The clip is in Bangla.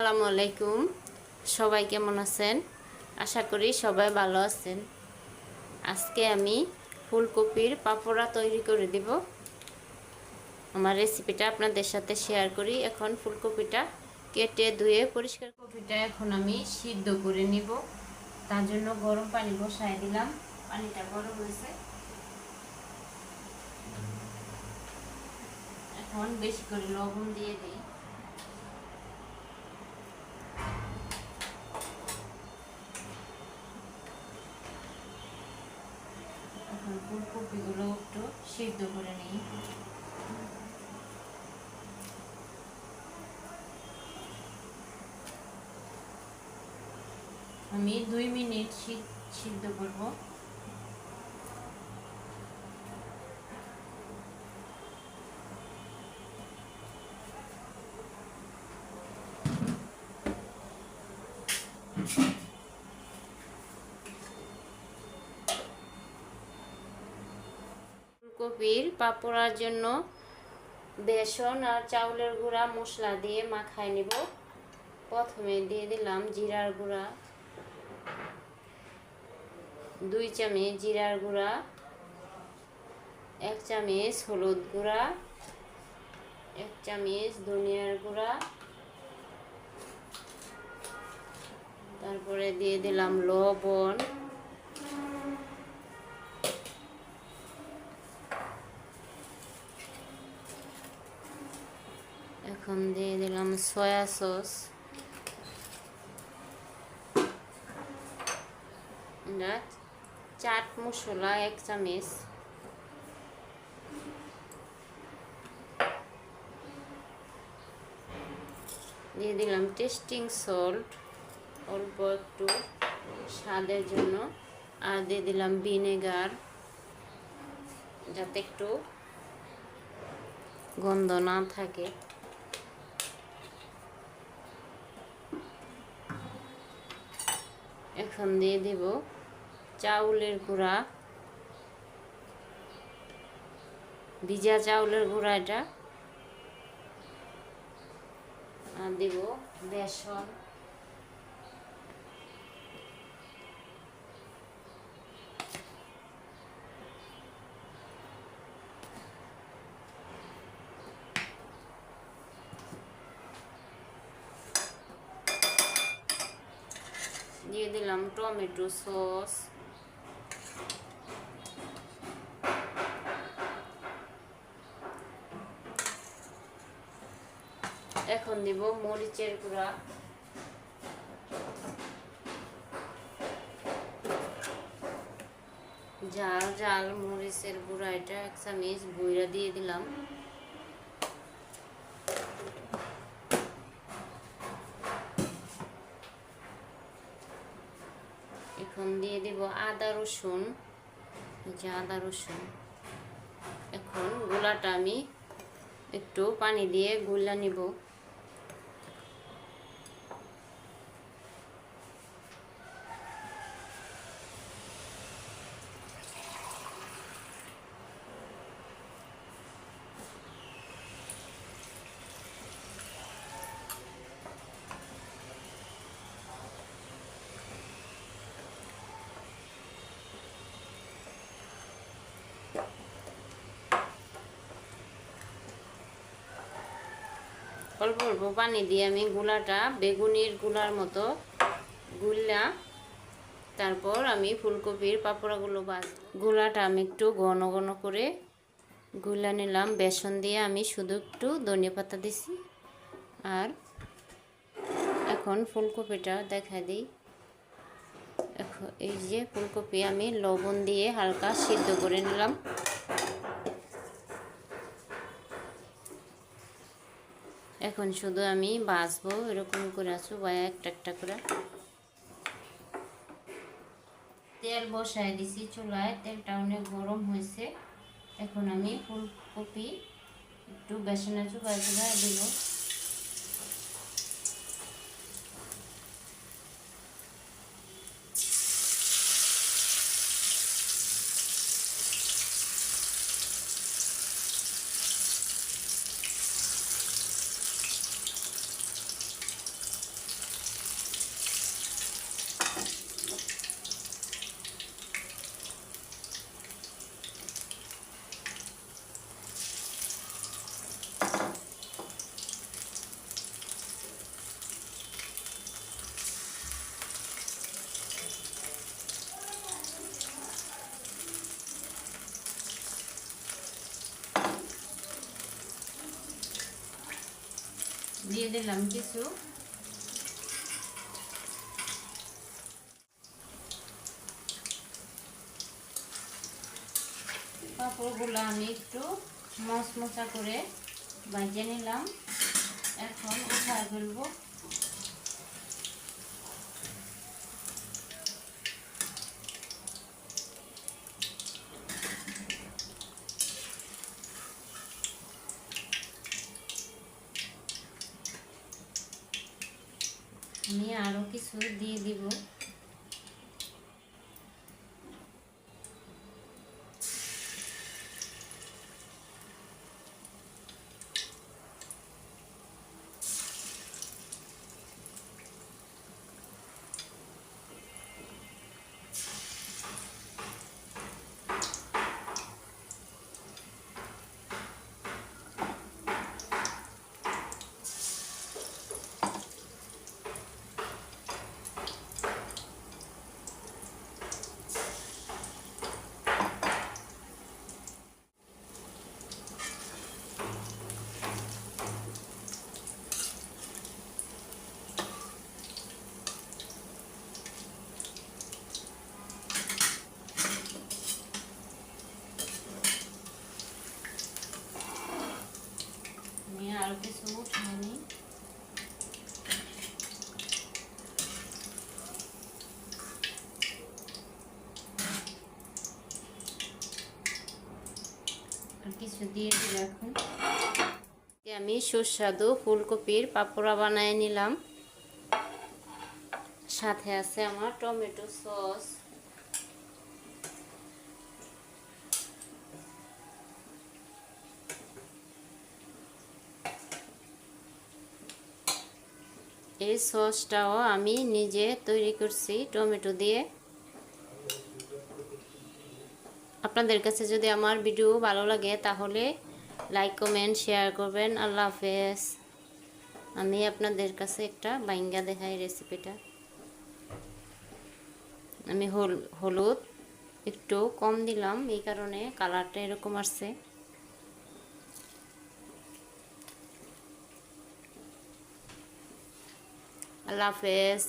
আসসালামু আলাইকুম। সবাই কেমন আছেন? আশা করি সবাই ভালো আছেন। আজকে আমি ফুলকপির পাপড়া তৈরি করে দিব। আমার রেসিপিটা আপনাদের সাথে শেয়ার করি। এখন ফুলকপিটা কেটে ধুয়ে পরিষ্কার কপিটা এখন আমি সিদ্ধ করে নিব। তার জন্য গরম পানি বসায় দিলাম। পানিটা গরম হয়েছে। এখন বেশি করে লবণ দিয়ে দিই এখন ফুলকপিগুলো একটু সিদ্ধ করে নিই। আমি দুই মিনিট সিদ্ধ করব। ফুলকপির পাপড়ার জন্য বেসন আর চাউলের গুঁড়া, মশলা দিয়ে মাখায় নিব। প্রথমে দিয়ে দিলাম জিরার গুঁড়া। দুই চামচ জিরার গুঁড়া। এক চামচ হলুদ গুঁড়া। এক চামচ ধনিয়ার গুঁড়া। তারপরে দিয়ে দিলাম লবণ। এখন দিয়ে দিলাম সয়া সস চাট মশলা, এক চামচ। দিয়ে দিলাম টেস্টিং সল্ট অল্প একটু স্বাদের জন্য। আর দিয়ে দিলাম ভিনেগার যাতে একটু গন্ধ না থাকে। এখন দিয়ে দিব চাউলের গুঁড়া। ভিজা চাউলের গুঁড়া এটা। আর দিব বেসন। দিয়ে দিলাম টমেটো সস। এখন দিব মরিচের গুঁড়া। জাল জাল মরিচের গুঁড়া, এটা এক চামচ দিয়ে দিলাম। এখন দিয়ে দিব আদা, রসুন। যে আদা, রসুন। এখন গোলাটা আমি একটু পানি দিয়ে গুলা নিব। অল্প অল্প পানি দিয়ে আমি গুলাটা বেগুনিরগুলার মতো গুললা তারপর আমি ফুলকপির পাপড়াগুলো বাজ গুলাটা আমি একটু ঘন ঘন করে গুলা নিলাম। বেসন দিয়ে আমি শুধু একটু ধনিয়া পাতা দিছি। আর এখন ফুলকপিটা দেখা দিই। এই যে ফুলকপি আমি লবণ দিয়ে হালকা সিদ্ধ করে নিলাম। এখন শুধু আমি বাঁচবো, এরকম করে আছো বা একটা একটা করে। তেল বসায় দিছি চুলায়, তেলটা অনেক গরম হয়েছে। এখন আমি ফুলকপি, একটু বেসনে চুবাই চুলায় দিল দিয়ে দিলাম কিছু। পাঁপড়গুলো আমি একটু মশমশা করে ভাজিয়ে নিলাম। এখন উঠায় ফেলব। আরও কিছু দিয়ে দিব আমি আরও কিছু উঠাই নিই আর কিছু দিয়ে দিল এখন। আমি সুস্বাদু ফুলকপির পাপড়া বানিয়ে নিলাম। সাথে আছে আমার টমেটো সস। এই সসটাও আমি নিজে তৈরি করছি টমেটো দিয়ে। আপনাদের কাছে যদি আমার ভিডিও ভালো লাগে, তাহলে লাইক কমেন্ট শেয়ার করবেন। আল্লাহ হাফেজ। আমি আপনাদের কাছে একটা বাইঙ্গা দেখাই রেসিপিটা আমি হল হলুদ একটু কম দিলাম, এই কারণে কালারটা এরকম আসছে। আল্লাহ হাফেজ।